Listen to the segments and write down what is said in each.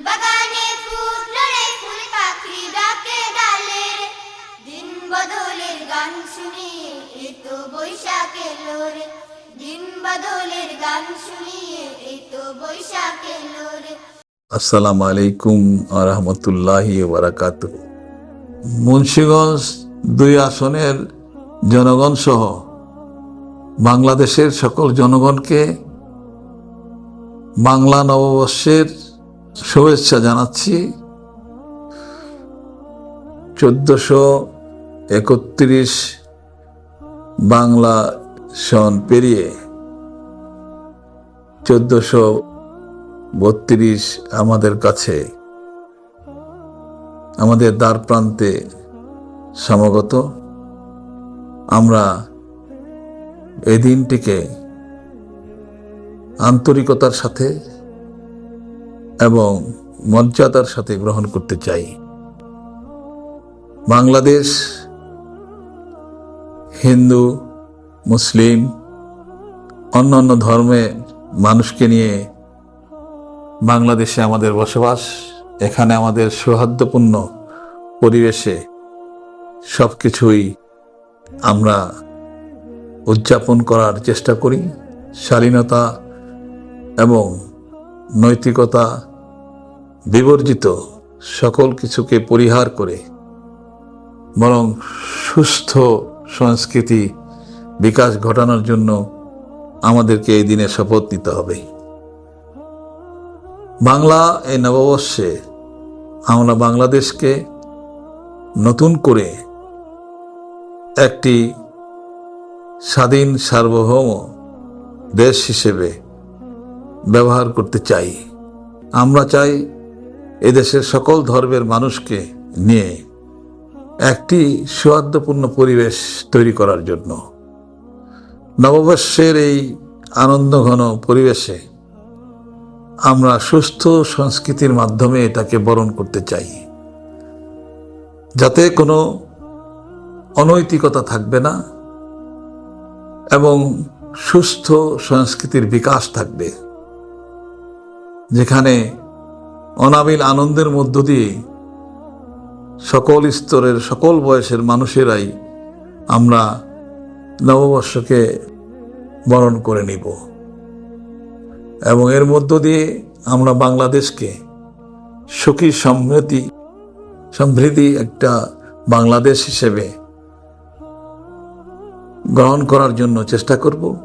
বাগানে ফুল পাখি ডাকে দিন বদলের গান বৈশাখ দিন বদলের গান বৈশাখ আসসালামু আলাইকুম আরহামতুল্লাহি বারাকাত মুন্সীগঞ্জ দুই আসনের জনগণ সহ বাংলাদেশের সকল জনগণকে বাংলা নববর্ষের শুভেচ্ছা জানাচ্ছি। চোদ্দশো একত্রিশ বাংলা সন পেরিয়ে চোদ্দশো বত্রিশ আমাদের কাছে, আমাদের দ্বার প্রান্তে সমাগত। আমরা এই দিনটিকে আন্তরিকতার সাথে এবং মর্যাদার সাথে গ্রহণ করতে চাই। বাংলাদেশ, হিন্দু, মুসলিম অন্যান্য ধর্মের মানুষকে নিয়ে বাংলাদেশে আমাদের বসবাস, এখানে আমাদের সৌহার্দ্যপূর্ণ পরিবেশে সব কিছুই আমরা উদযাপন করার চেষ্টা করি। শালীনতা এবং নৈতিকতা বিবর্জিত সকল কিছুকে পরিহার করে, বরং সুস্থ সংস্কৃতি বিকাশ ঘটানোর জন্য আমাদেরকে এই দিনে শপথ নিতে হবে। বাংলা এই নববর্ষে আমরা বাংলাদেশকে নতুন করে একটি স্বাধীন সার্বভৌম দেশ হিসেবে ব্যবহার করতে চাই। আমরা চাই এদেশের সকল ধর্মের মানুষকে নিয়ে একটি সৌহার্দ্যপূর্ণ পরিবেশ তৈরি করার জন্য নববর্ষের এই আনন্দঘন পরিবেশে আমরা সুস্থ সংস্কৃতির মাধ্যমে এটাকে বরণ করতে চাই। যাতে কোনো অনৈতিকতা থাকবে না এবং সুস্থ সংস্কৃতির বিকাশ থাকবে। যেখানে অনাবিল আনন্দের মধ্য দিয়ে সকল স্তরের, সকল বয়সের মানুষেরাই আমরা নববর্ষকে বরণ করে নিব। এবং এর মধ্য দিয়ে আমরা বাংলাদেশকে সুখী সমৃদ্ধি সমৃদ্ধি একটা বাংলাদেশ হিসেবে গ্রহণ করার জন্য চেষ্টা করব।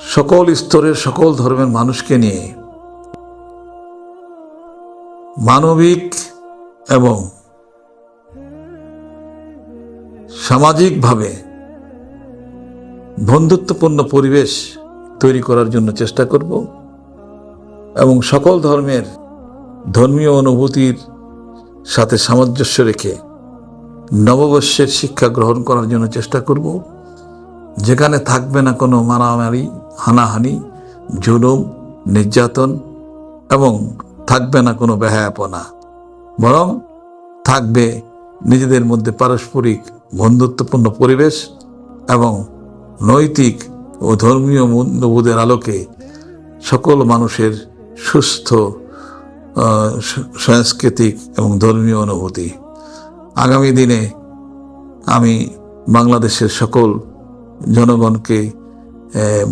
সকল স্তরের, সকল ধর্মের মানুষকে নিয়ে মানবিক এবং সামাজিকভাবে বন্ধুত্বপূর্ণ পরিবেশ তৈরি করার জন্য চেষ্টা করব এবং সকল ধর্মের ধর্মীয় অনুভূতির সাথে সামঞ্জস্য রেখে নববর্ষের শিক্ষা গ্রহণ করার জন্য চেষ্টা করব। যেখানে থাকবে না কোনো মারামারি, হানাহানি, জুলুম, নির্যাতন এবং থাকবে না কোনো বেহায়াপনা, বরং থাকবে নিজেদের মধ্যে পারস্পরিক বন্ধুত্বপূর্ণ পরিবেশ এবং নৈতিক ও ধর্মীয় মূল্যবোধের আলোকে সকল মানুষের সুস্থ সাংস্কৃতিক এবং ধর্মীয় অনুভূতি। আগামী দিনে আমি বাংলাদেশের সকল জনগণকে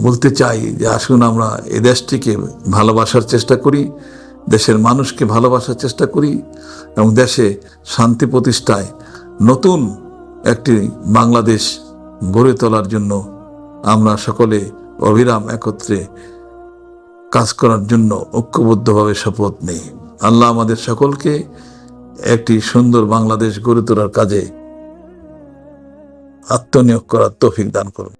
বলতে চাই যে আসুন আমরা এই দেশটিকে ভালোবাসার চেষ্টা করি। দেশের মানুষকে ভালোবাসার চেষ্টা করি এবং দেশে শান্তি প্রতিষ্ঠায় নতুন একটি বাংলাদেশ গড়ে তোলার জন্য আমরা সকলে অবিরাম একত্রে কাজ করার জন্য ঐক্যবদ্ধভাবে শপথ নেই। আল্লাহ আমাদের সকলকে একটি সুন্দর বাংলাদেশ গড়ে তোলার কাজে আত্মনিয়োগ করার তৌফিক দান করুন।